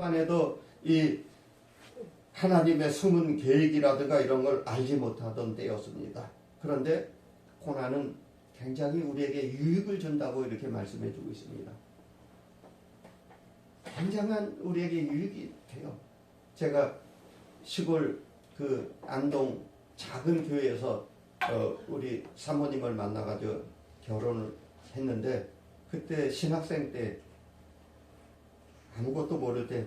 만 해도 이 하나님의 숨은 계획이라든가 이런 걸 알지 못하던 때였습니다. 그런데 고난은 굉장히 우리에게 유익을 준다고 이렇게 말씀해 주고 있습니다. 굉장한 우리에게 유익이 돼요. 제가 시골 그 안동 작은 교회에서 어, 우리 사모님을 만나가지고 결혼을 했는데 그때 신학생 때 아무것도 모를 때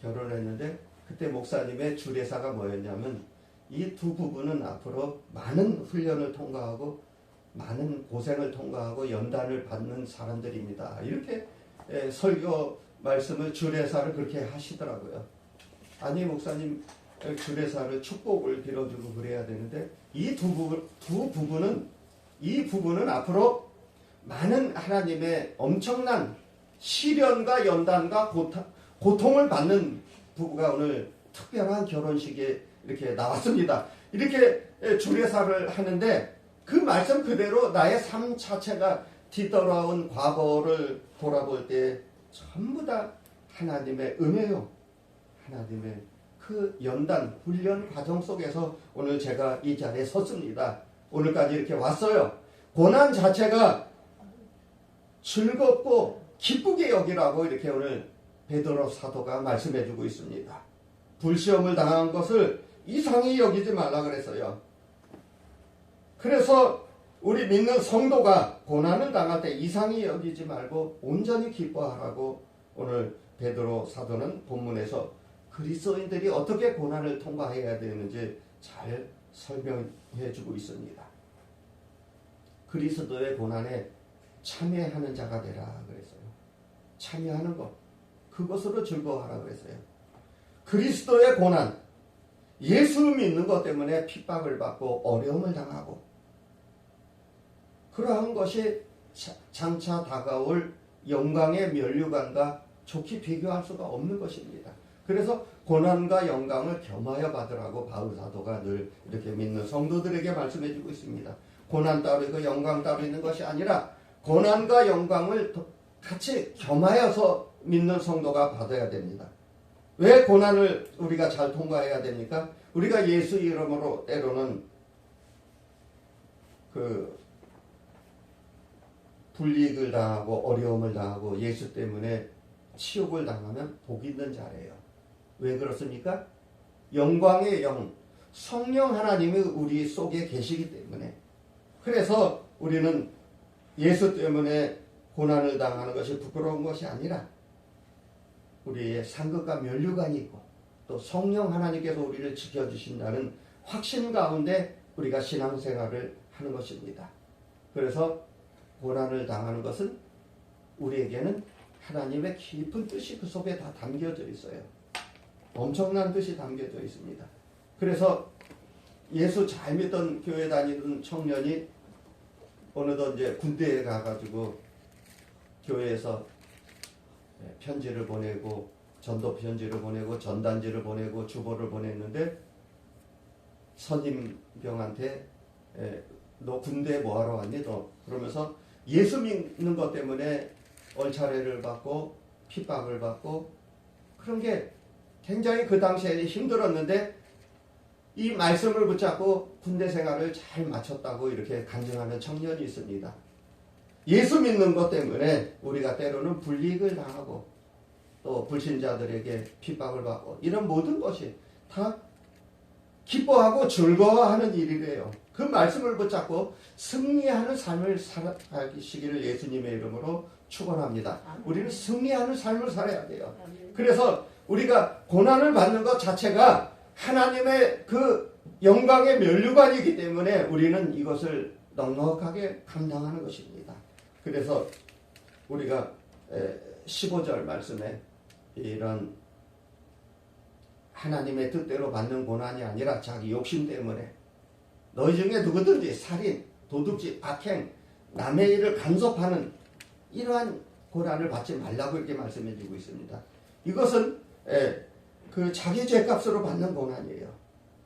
결혼을 했는데 그때 목사님의 주례사가 뭐였냐면 이 두 부부는 앞으로 많은 훈련을 통과하고 많은 고생을 통과하고 연단을 받는 사람들입니다. 이렇게 에, 설교 말씀을 주례사를 그렇게 하시더라고요. 아니 목사님 주례사를 축복을 빌어주고 그래야 되는데 이 두 부부 두 부부는 이 부부는 앞으로 많은 하나님의 엄청난 시련과 연단과 고타, 고통 을 받는 부부가 오늘 특별한 결혼식에 이렇게 나왔습니다. 이렇게 주례사를 하는데 그 말씀 그대로 나의 삶 자체가 뒤돌아온 과거를 돌아볼 때 전부 다 하나님의 은혜요. 하나님의 그 연단, 훈련 과정 속에서 오늘 제가 이 자리에 섰습니다. 오늘까지 이렇게 왔어요. 고난 자체가 즐겁고 기쁘게 여기라고 이렇게 오늘 베드로 사도가 말씀해 주고 있습니다. 불시험을 당한 것을 이상히 여기지 말라 그랬어요. 그래서 우리 믿는 성도가 고난을 당할 때 이상히 여기지 말고 온전히 기뻐하라고 오늘 베드로 사도는 본문에서 그리스도인들이 어떻게 고난을 통과해야 되는지 잘 설명해 주고 있습니다. 그리스도의 고난에 참여하는 자가 되라 그랬어요. 참여하는 것. 그것으로 즐거워하라 그랬어요. 그리스도의 고난. 예수 믿는 것 때문에 핍박을 받고 어려움을 당하고 그러한 것이 장차 다가올 영광의 면류관과 좋게 비교할 수가 없는 것입니다. 그래서 고난과 영광을 겸하여 받으라고 바울 사도가 늘 이렇게 믿는 성도들에게 말씀해 주고 있습니다. 고난 따로 있고 영광 따로 있는 것이 아니라 고난과 영광을 같이 겸하여서 믿는 성도가 받아야 됩니다. 왜 고난을 우리가 잘 통과해야 됩니까? 우리가 예수 이름으로 때로는 그 불이익을 당하고 어려움을 당하고 예수 때문에 치욕을 당하면 복 있는 자래요. 왜 그렇습니까? 영광의 영, 성령 하나님이 우리 속에 계시기 때문에 그래서 우리는 예수 때문에 고난을 당하는 것이 부끄러운 것이 아니라 우리의 상급과 면류관이 있고 또 성령 하나님께서 우리를 지켜주신다는 확신 가운데 우리가 신앙생활을 하는 것입니다. 그래서 고난을 당하는 것은 우리에게는 하나님의 깊은 뜻이 그 속에 다 담겨져 있어요. 엄청난 뜻이 담겨져 있습니다. 그래서 예수 잘 믿던 교회 다니던 청년이 어느덧 이제 군대에 가가지고 교회에서 편지를 보내고 전도 편지를 보내고 전단지를 보내고 주보를 보냈는데 선임병한테 너 군대 뭐하러 왔니 너 그러면서 예수 믿는 것 때문에 얼차례를 받고 핍박을 받고 그런 게 굉장히 그 당시에 힘들었는데 이 말씀을 붙잡고 군대 생활을 잘 마쳤다고 이렇게 간증하는 청년이 있습니다. 예수 믿는 것 때문에 우리가 때로는 불이익을 당하고 또 불신자들에게 핍박을 받고 이런 모든 것이 다 기뻐하고 즐거워하는 일이래요. 그 말씀을 붙잡고 승리하는 삶을 살아가시기를 예수님의 이름으로 축원합니다. 우리는 승리하는 삶을 살아야 돼요. 그래서 우리가 고난을 받는 것 자체가 하나님의 그 영광의 면류관이기 때문에 우리는 이것을 넉넉하게 감당하는 것입니다. 그래서 우리가 15절 말씀에 이런 하나님의 뜻대로 받는 고난이 아니라 자기 욕심 때문에 너희 중에 누구든지 살인, 도둑질, 악행, 남의 일을 간섭하는 이러한 고난을 받지 말라고 이렇게 말씀해 주고 있습니다. 이것은 그 자기 죄값으로 받는 고난이에요.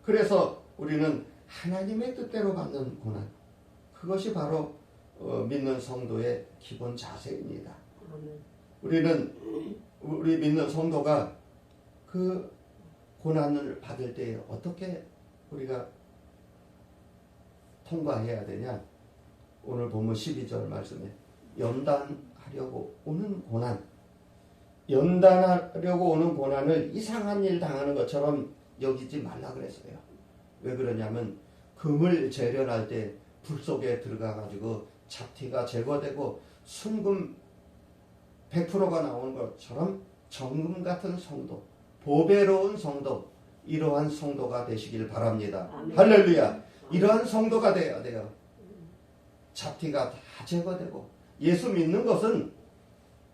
그래서 우리는 하나님의 뜻대로 받는 고난. 그것이 바로 어, 믿는 성도의 기본 자세입니다. 우리는 우리 믿는 성도가 그 고난을 받을 때 어떻게 우리가 통과해야 되냐? 오늘 본문 12절 말씀에 연단하려고 오는 고난 연단하려고 오는 고난을 이상한 일 당하는 것처럼 여기지 말라 그랬어요. 왜 그러냐면 금을 재련할 때 불 속에 들어가 가지고 잡티가 제거되고 순금 100%가 나오는 것처럼 정금 같은 성도, 보배로운 성도, 이러한 성도가 되시길 바랍니다. 아멘. 할렐루야. 이러한 성도가 되어야 돼요. 잡티가 다 제거되고 예수 믿는 것은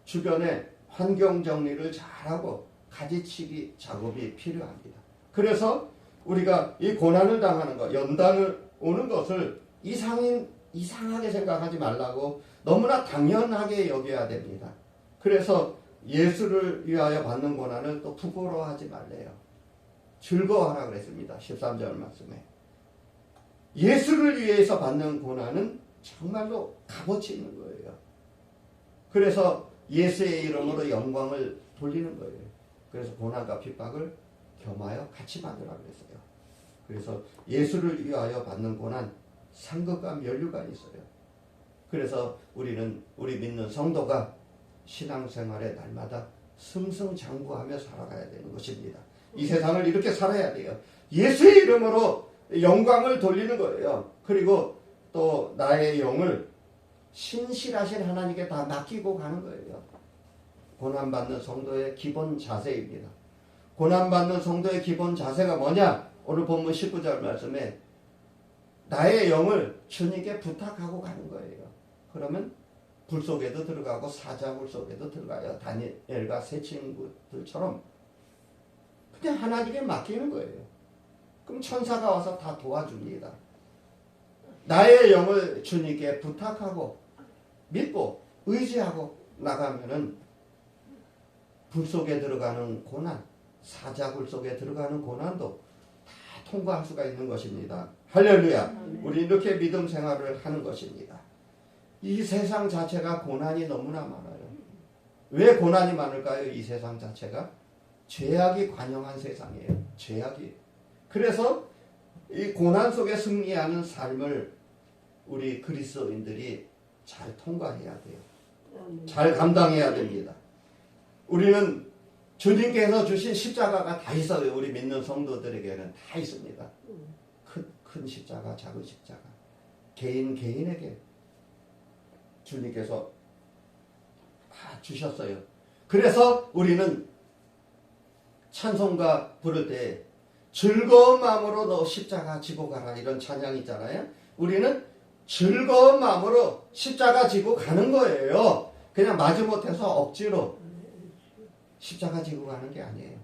주변에 환경 정리를 잘하고 가지치기 작업이 필요합니다. 그래서 우리가 이 고난을 당하는 것, 연단을 오는 것을 이상인 이상하게 생각하지 말라고 너무나 당연하게 여겨야 됩니다. 그래서 예수를 위하여 받는 고난을 또 부끄러워하지 말래요. 즐거워하라 그랬습니다. 13절 말씀에. 예수를 위해서 받는 고난은 정말로 값어치 있는 거예요. 그래서 예수의 이름으로 영광을 돌리는 거예요. 그래서 고난과 핍박을 겸하여 같이 받으라 그랬어요. 그래서 예수를 위하여 받는 고난 상급과 면류가 있어요. 그래서 우리는 우리 믿는 성도가 신앙생활에 날마다 승승장구하며 살아가야 되는 것입니다. 이 세상을 이렇게 살아야 돼요. 예수의 이름으로 영광을 돌리는 거예요. 그리고 또 나의 영을 신실하신 하나님께 다 맡기고 가는 거예요. 고난받는 성도의 기본 자세입니다. 고난받는 성도의 기본 자세가 뭐냐? 오늘 본문 19절 말씀에 나의 영을 주님께 부탁하고 가는 거예요. 그러면 불 속에도 들어가고 사자굴 속에도 들어가요. 다니엘과 세 친구들처럼 그냥 하나님께 맡기는 거예요. 그럼 천사가 와서 다 도와줍니다. 나의 영을 주님께 부탁하고 믿고 의지하고 나가면은 불 속에 들어가는 고난, 사자굴 속에 들어가는 고난도 다 통과할 수가 있는 것입니다. 할렐루야. 우리 이렇게 믿음 생활을 하는 것입니다. 이 세상 자체가 고난이 너무나 많아요. 왜 고난이 많을까요? 이 세상 자체가 죄악이 관영한 세상이에요. 죄악이. 그래서 이 고난 속에 승리하는 삶을 우리 그리스도인들이 잘 통과해야 돼요. 잘 감당해야 됩니다. 우리는 주님께서 주신 십자가가 다 있어요. 우리 믿는 성도들에게는 다 있습니다. 큰, 큰 십자가, 작은 십자가. 개인, 개인에게 주님께서 다 주셨어요. 그래서 우리는 찬송가 부를 때 즐거운 마음으로 너 십자가 지고 가라 이런 찬양 있잖아요. 우리는 즐거운 마음으로 십자가 지고 가는 거예요. 그냥 마지못해서 억지로 십자가 지고 가는 게 아니에요.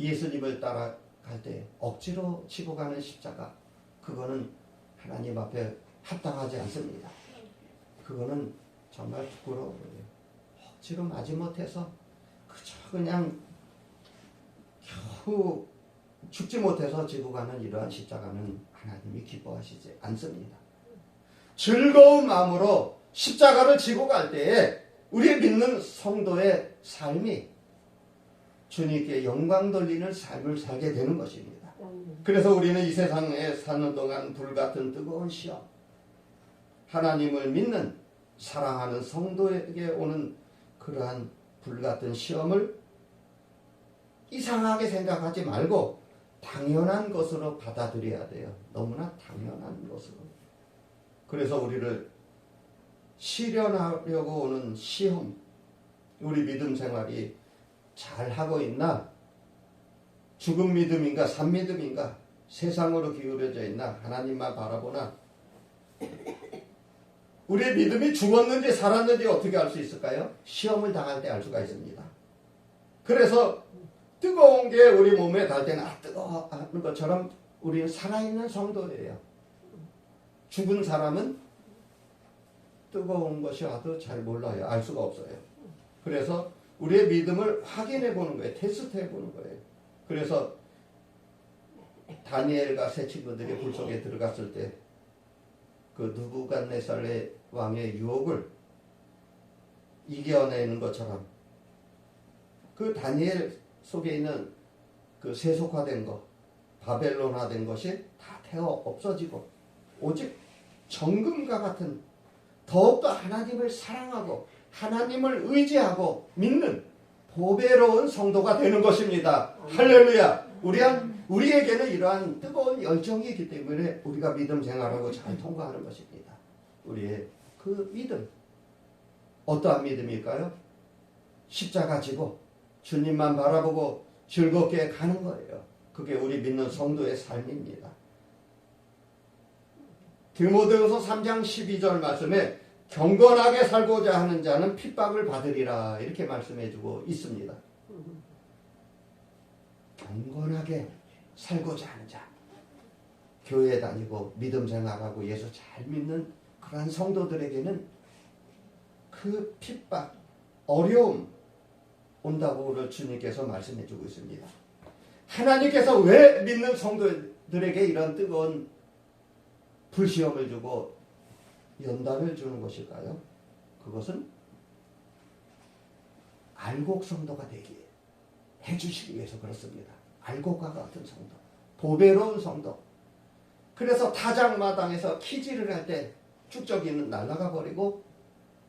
예수님을 따라갈 때 억지로 지고 가는 십자가 그거는 하나님 앞에 합당하지 않습니다. 그거는 정말 부끄러워요. 억지로 마지못해서 그저 그냥 겨우 죽지 못해서 지고 가는 이러한 십자가는 하나님이 기뻐하시지 않습니다. 즐거운 마음으로 십자가를 지고 갈 때에 우리 믿는 성도의 삶이 주님께 영광 돌리는 삶을 살게 되는 것입니다. 그래서 우리는 이 세상에 사는 동안 불같은 뜨거운 시험, 하나님을 믿는 사랑하는 성도에게 오는 그러한 불같은 시험을 이상하게 생각하지 말고 당연한 것으로 받아들여야 돼요. 너무나 당연한 것으로. 그래서 우리를 실현하려고 오는 시험, 우리 믿음 생활이 잘 하고 있나? 죽은 믿음인가, 산 믿음인가? 세상으로 기울여져 있나? 하나님만 바라보나? 우리의 믿음이 죽었는지 살았는지 어떻게 알 수 있을까요? 시험을 당할 때 알 수가 있습니다. 그래서 뜨거운 게 우리 몸에 닿을 때는 아 뜨거워 하는 것처럼 우리는 살아있는 성도예요. 죽은 사람은 뜨거운 것이 와도 잘 몰라요. 알 수가 없어요. 그래서 우리의 믿음을 확인해 보는 거예요. 테스트 해 보는 거예요. 그래서 다니엘과 세 친구들이 불 속에 들어갔을 때 그 누부갓네살의 왕의 유혹을 이겨내는 것처럼 그 다니엘 속에 있는 그 세속화된 것, 바벨론화된 것이 다 태워 없어지고 오직 정금과 같은 더욱더 하나님을 사랑하고 하나님을 의지하고 믿는 보배로운 성도가 되는 것입니다. 할렐루야. 우리 우리에게는 이러한 뜨거운 열정이기 때문에 우리가 믿음 생활하고 잘 통과하는 것입니다. 우리의 그 믿음. 어떠한 믿음일까요? 십자가 지고 주님만 바라보고 즐겁게 가는 거예요. 그게 우리 믿는 성도의 삶입니다. 디모데후서 3장 12절 말씀에 경건하게 살고자 하는 자는 핍박을 받으리라 이렇게 말씀해 주고 있습니다. 경건하게 살고자 하는 자 교회 다니고 믿음 생활하고 예수 잘 믿는 그러한 성도들에게는 그 핍박 어려움 온다고 오늘 주님께서 말씀해 주고 있습니다. 하나님께서 왜 믿는 성도들에게 이런 뜨거운 불시험을 주고 연단을 주는 것일까요? 그것은 알곡 성도가 되게 해주시기 위해서 그렇습니다. 알곡과 같은 성도, 보배로운 성도. 그래서 타작마당에서 키질을 할 때 축적이는 날아가 버리고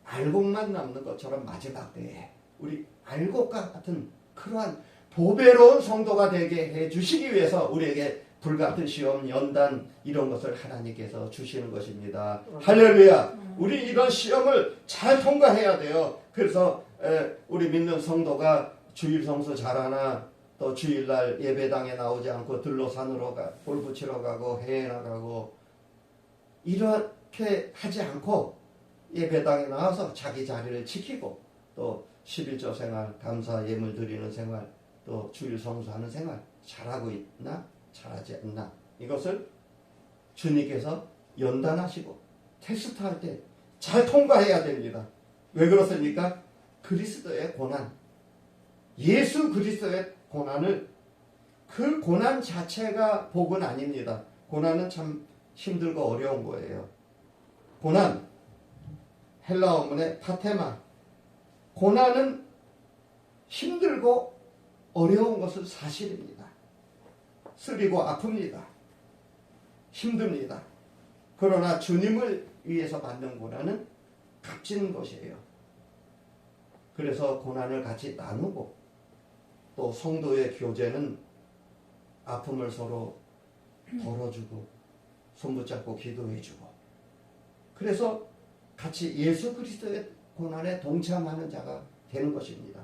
알곡만 남는 것처럼 마지막 때에 우리 알곡과 같은 그러한 보배로운 성도가 되게 해 주시기 위해서 우리에게 불같은 시험, 연단 이런 것을 하나님께서 주시는 것입니다. 할렐루야. 우리 이런 시험을 잘 통과해야 돼요. 그래서 에, 우리 믿는 성도가 주일 성수 잘하나 또 주일날 예배당에 나오지 않고 들로 산으로 가, 골프 치러 가고 해외 나가고 이렇게 하지 않고 예배당에 나와서 자기 자리를 지키고 또 11조 생활, 감사 예물 드리는 생활, 또 주일 성수하는 생활 잘하고 있나? 잘하지 않나? 이것을 주님께서 연단하시고 테스트할 때 잘 통과해야 됩니다. 왜 그렇습니까? 그리스도의 고난, 예수 그리스도의 고난을 그 고난 자체가 복은 아닙니다. 고난은 참 힘들고 어려운 거예요. 고난, 헬라 어문의 파테마, 고난은 힘들고 어려운 것은 사실입니다. 쓰리고 아픕니다. 힘듭니다. 그러나 주님을 위해서 받는 고난은 값진 것이에요. 그래서 고난을 같이 나누고 또 성도의 교제는 아픔을 서로 덜어주고 손붙잡고 기도해주고 그래서 같이 예수 그리스도의 고난에 동참하는 자가 되는 것입니다.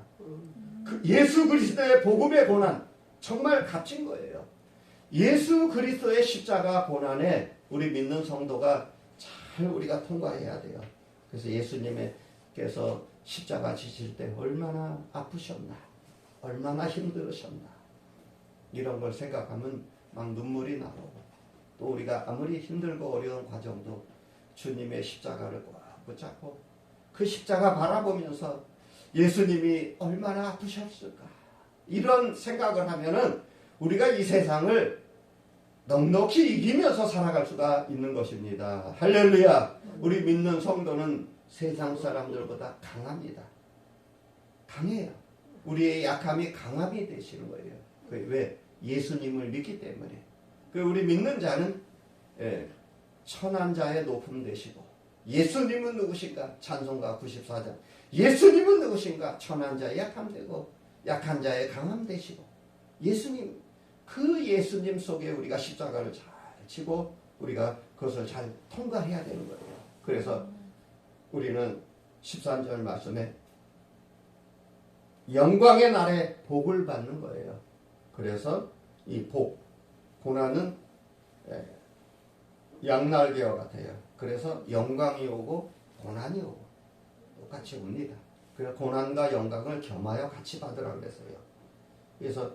그 예수 그리스도의 복음의 고난 정말 값진 거예요. 예수 그리스도의 십자가 고난에 우리 믿는 성도가 잘 우리가 통과해야 돼요. 그래서 예수님께서 십자가 지실 때 얼마나 아프셨나, 얼마나 힘들으셨나 이런 걸 생각하면 막 눈물이 나오고 또 우리가 아무리 힘들고 어려운 과정도 주님의 십자가를 꼭 붙잡고 그 십자가 바라보면서 예수님이 얼마나 아프셨을까 이런 생각을 하면은 우리가 이 세상을 넉넉히 이기면서 살아갈 수가 있는 것입니다. 할렐루야. 우리 믿는 성도는 세상 사람들보다 강합니다. 강해요. 우리의 약함이 강함이 되시는 거예요. 그 왜? 예수님을 믿기 때문에. 그 우리 믿는 자는 예, 천한 자의 높음 되시고 예수님은 누구신가? 찬송가 94장. 예수님은 누구신가? 천한 자의 약함 되고 약한 자의 강함 되시고 예수님 그 예수님 속에 우리가 십자가를 잘 치고 우리가 그것을 잘 통과해야 되는 거예요. 그래서 우리는 13절 말씀에 영광의 날에 복을 받는 거예요. 그래서 이 복, 고난은 예, 양날개와 같아요. 그래서 영광이 오고 고난이 오고 똑같이 옵니다. 그래서 고난과 영광을 겸하여 같이 받으라 그랬어요. 그래서 아,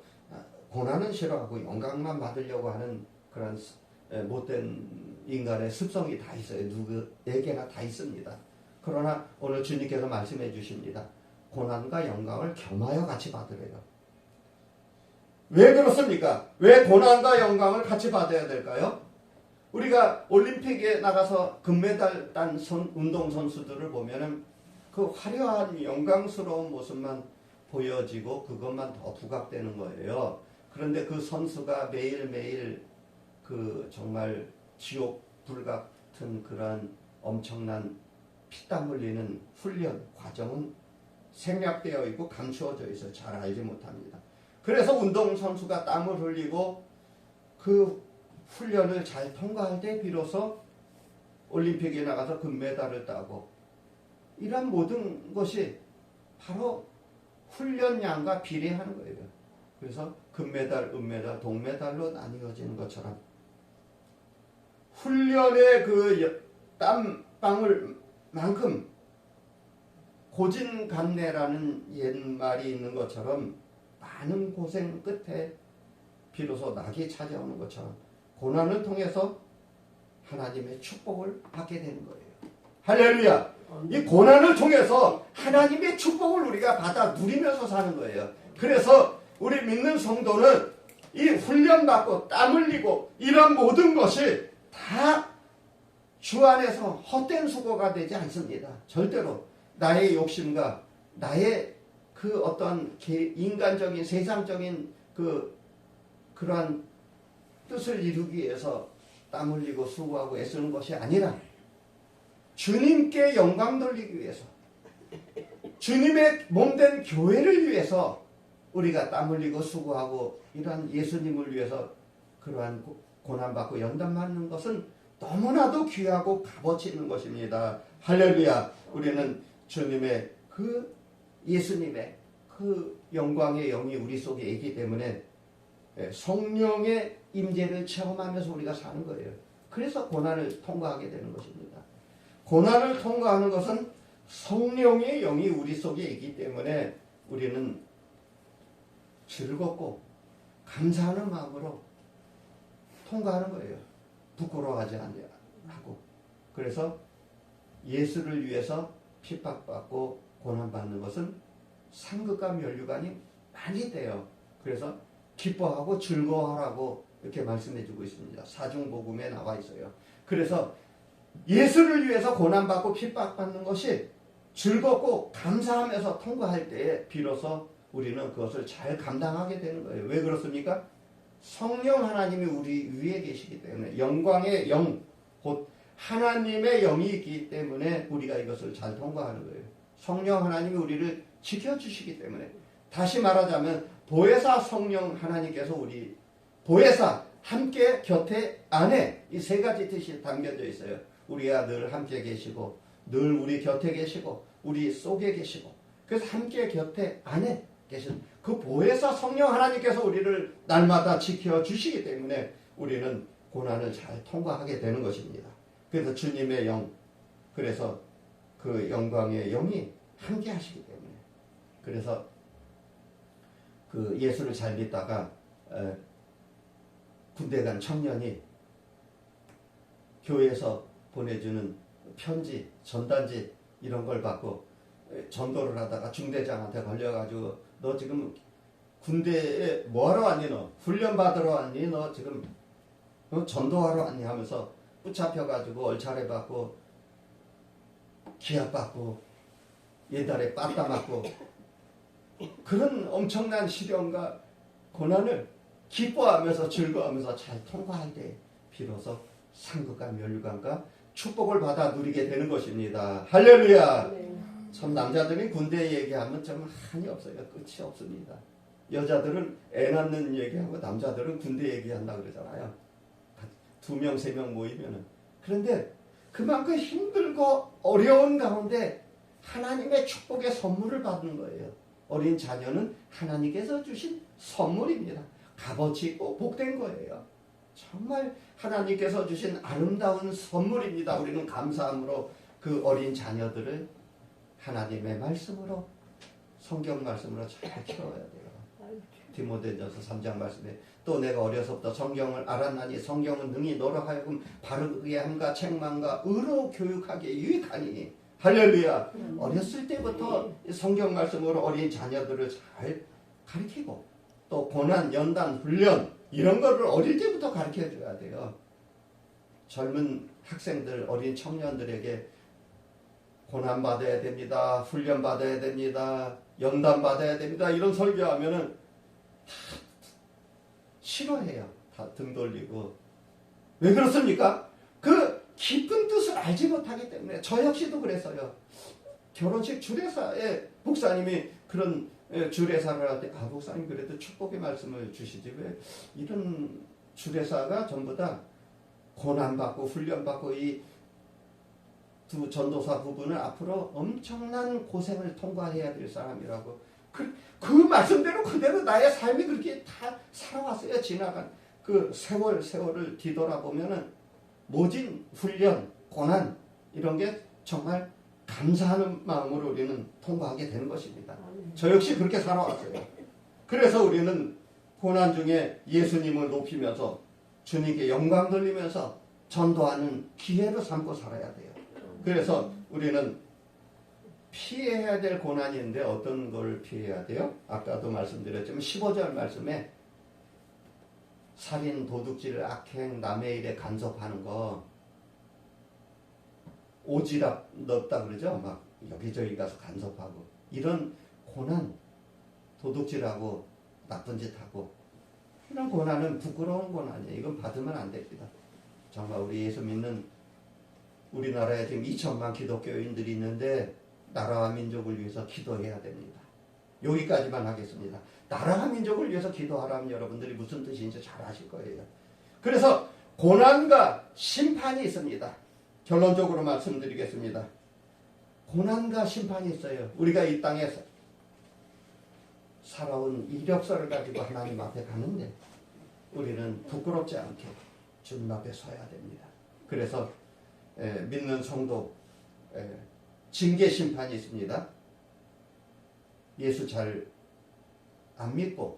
고난은 싫어하고 영광만 받으려고 하는 그런 못된 인간의 습성이 다 있어요. 누구에게나 다 있습니다. 그러나 오늘 주님께서 말씀해 주십니다. 고난과 영광을 겸하여 같이 받으래요. 왜 그렇습니까? 왜 고난과 영광을 같이 받아야 될까요? 우리가 올림픽에 나가서 금메달 딴 선, 운동선수들을 보면은 그 화려한 영광스러운 모습만 보여지고 그것만 더 부각되는 거예요. 그런데 그 선수가 매일매일 그 정말 지옥 불 같은 그런 엄청난 피땀 흘리는 훈련 과정은 생략되어 있고 감추어져 있어 잘 알지 못합니다. 그래서 운동선수가 땀을 흘리고 그 훈련을 잘 통과할 때 비로소 올림픽에 나가서 금메달을 따고 이런 모든 것이 바로 훈련량과 비례하는 거예요. 그래서 금메달, 은메달, 동메달로 나뉘어지는 것처럼 훈련의 그 여- 땀방울 만큼 고진감래라는 옛말이 있는 것처럼 많은 고생 끝에 비로소 낙이 찾아오는 것처럼 고난을 통해서 하나님의 축복을 받게 되는 거예요. 할렐루야! 이 고난을 통해서 하나님의 축복을 우리가 받아 누리면서 사는 거예요. 그래서 우리 믿는 성도는 이 훈련받고 땀 흘리고 이런 모든 것이 다 주 안에서 헛된 수고가 되지 않습니다. 절대로 나의 욕심과 나의 그 어떤 개- 인간적인 세상적인 그 그러한 뜻을 이루기 위해서 땀 흘리고 수고하고 애쓰는 것이 아니라 주님께 영광 돌리기 위해서 주님의 몸된 교회를 위해서 우리가 땀 흘리고 수고하고 이러한 예수님을 위해서 그러한 고- 고난받고 연단받는 것은 너무나도 귀하고 값어치 있는 것입니다. 할렐루야. 우리는 주님의 그 예수님의 그 영광의 영이 우리 속에 있기 때문에 예, 성령의 임재를 체험하면서 우리가 사는 거예요. 그래서 고난을 통과하게 되는 것입니다. 고난을 통과하는 것은 성령의 영이 우리 속에 있기 때문에 우리는 즐겁고 감사하는 마음으로 통과하는 거예요. 부끄러워하지 않고. 그래서 예수를 위해서 핍박받고 고난받는 것은 상급과 면류관이 많이 돼요. 그래서 기뻐하고 즐거워하라고 이렇게 말씀해 주고 있습니다. 사중복음에 나와 있어요. 그래서 예수를 위해서 고난받고 핍박받는 것이 즐겁고 감사하면서 통과할 때에 비로소 우리는 그것을 잘 감당하게 되는 거예요. 왜 그렇습니까? 성령 하나님이 우리 위에 계시기 때문에 영광의 영, 곧 하나님의 영이 있기 때문에 우리가 이것을 잘 통과하는 거예요. 성령 하나님이 우리를 지켜주시기 때문에 다시 말하자면 보혜사 성령 하나님께서 우리 보혜사 함께 곁에 안에 이 세 가지 뜻이 담겨져 있어요. 우리가 늘 함께 계시고 늘 우리 곁에 계시고 우리 속에 계시고 그래서 함께 곁에 안에 계신 그 보혜사 성령 하나님께서 우리를 날마다 지켜 주시기 때문에 우리는 고난을 잘 통과하게 되는 것입니다. 그래서 주님의 영 그래서 그 영광의 영이 함께 하시기 때문에 그래서 그 예수를 잘 믿다가 에, 군대 간 청년이 교회에서 보내주는 편지, 전단지 이런 걸 받고 에, 전도를 하다가 중대장한테 걸려가지고 너 지금 군대에 뭐하러 왔니 너? 훈련 받으러 왔니 너 지금 어? 전도하러 왔니 하면서 붙잡혀가지고 얼차례 받고 기합 받고 예달에 빠따 맞고 그런 엄청난 시련과 고난을 기뻐하면서 즐거워하면서 잘 통과할 때 비로소 상급과 멸류관과 축복을 받아 누리게 되는 것입니다. 할렐루야. 참 남자들이 군대 얘기하면 좀 한이 없어요. 끝이 없습니다. 여자들은 애 낳는 얘기하고 남자들은 군대 얘기한다 그러잖아요. 두 명, 세 명 모이면은. 그런데 그만큼 힘들고 어려운 가운데 하나님의 축복의 선물을 받는 거예요. 어린 자녀는 하나님께서 주신 선물입니다. 값어치 있고 복된 거예요. 정말 하나님께서 주신 아름다운 선물입니다. 우리는 감사함으로 그 어린 자녀들을 하나님의 말씀으로 성경 말씀으로 잘 키워야 돼요. 디모데전서 3장 말씀에 또 내가 어려서부터 성경을 알았나니 성경은 능히 너로 하여금 바르게 함과 책망과 의로 교육하기에 유익하니. 할렐루야. 어렸을 때부터 성경 말씀으로 어린 자녀들을 잘 가르치고 또 고난 연단 훈련 이런 거를 어릴 때부터 가르쳐 줘야 돼요. 젊은 학생들 어린 청년들에게 고난 받아야 됩니다 훈련 받아야 됩니다 연단 받아야 됩니다. 이런 설교하면은 다 싫어해요. 다 등 돌리고 왜 그렇습니까? 그 깊은 뜻을 알지 못하기 때문에 저 역시도 그랬어요. 결혼식 주례사에 목사님이 그런 예, 주례사를 할 때 아 목사님 그래도 축복의 말씀을 주시지 왜 이런 주례사가 전부 다 고난받고 훈련받고 이 두 전도사 부부는 앞으로 엄청난 고생을 통과해야 될 사람이라고 그, 그 말씀대로 그대로 나의 삶이 그렇게 다 살아왔어요 지나간 그 세월 세월을 뒤돌아보면은 모진 훈련 고난 이런 게 정말 감사하는 마음으로 우리는 통과하게 되는 것입니다. 저 역시 그렇게 살아왔어요. 그래서 우리는 고난 중에 예수님을 높이면서 주님께 영광 돌리면서 전도하는 기회로 삼고 살아야 돼요. 그래서 우리는 피해야 될 고난이 있는데 어떤 걸 피해야 돼요? 아까도 말씀드렸지만 15절 말씀에 살인, 도둑질, 악행, 남의 일에 간섭하는 거 오지랖 넓다 그러죠? 막 여기저기 가서 간섭하고 이런 고난, 도둑질하고 나쁜 짓 하고 이런 고난은 부끄러운 고난이에요. 이건 받으면 안 됩니다. 정말 우리 예수 믿는 우리나라에 지금 2천만 기독교인들이 있는데 나라와 민족을 위해서 기도해야 됩니다. 여기까지만 하겠습니다. 나라와 민족을 위해서 기도하라면 여러분들이 무슨 뜻인지 잘 아실 거예요. 그래서 고난과 심판이 있습니다. 결론적으로 말씀드리겠습니다. 고난과 심판이 있어요. 우리가 이 땅에 서 살아온 이력서를 가지고 하나님 앞에 가는데 우리는 부끄럽지 않게 주님 앞에 서야 됩니다. 그래서 에, 믿는 성도 에, 징계 심판이 있습니다. 예수 잘 안 믿고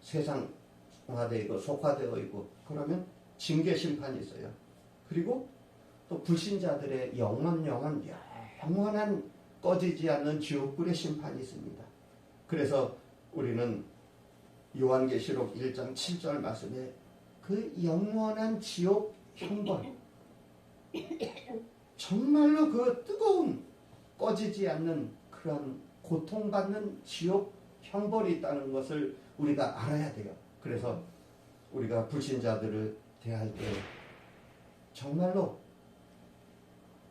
세상화되고 속화되어 있고 그러면 징계 심판이 있어요. 그리고 또 불신자들의 영원 영원 영원한 꺼지지 않는 지옥불의 심판이 있습니다. 그래서 우리는 요한계시록 1장 7절 말씀에 그 영원한 지옥 형벌 정말로 그 뜨거운 꺼지지 않는 그런 고통받는 지옥 형벌이 있다는 것을 우리가 알아야 돼요. 그래서 우리가 불신자들을 대할 때 정말로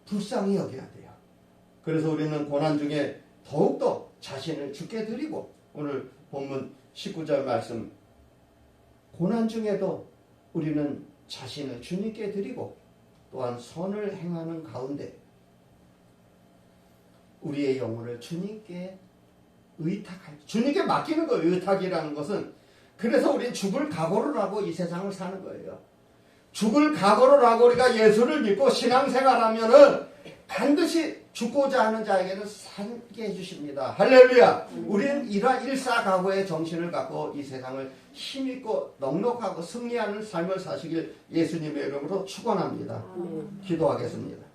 불쌍히 여겨야 돼요. 그래서 우리는 고난 중에 더욱더 자신을 죽게 드리고 오늘 본문 19절 말씀 고난 중에도 우리는 자신을 주님께 드리고 또한 선을 행하는 가운데 우리의 영혼을 주님께 의탁할 주님께 맡기는 거예요. 의탁이라는 것은 그래서 우리는 죽을 각오를 하고 이 세상을 사는 거예요. 죽을 각오를 하고 우리가 예수를 믿고 신앙생활하면은 반드시 죽고자 하는 자에게는 살게 해주십니다. 할렐루야. 우리는 이러한 일사각오의 정신을 갖고 이 세상을 힘있고 넉넉하고 승리하는 삶을 사시길 예수님의 이름으로 축원합니다. 기도하겠습니다.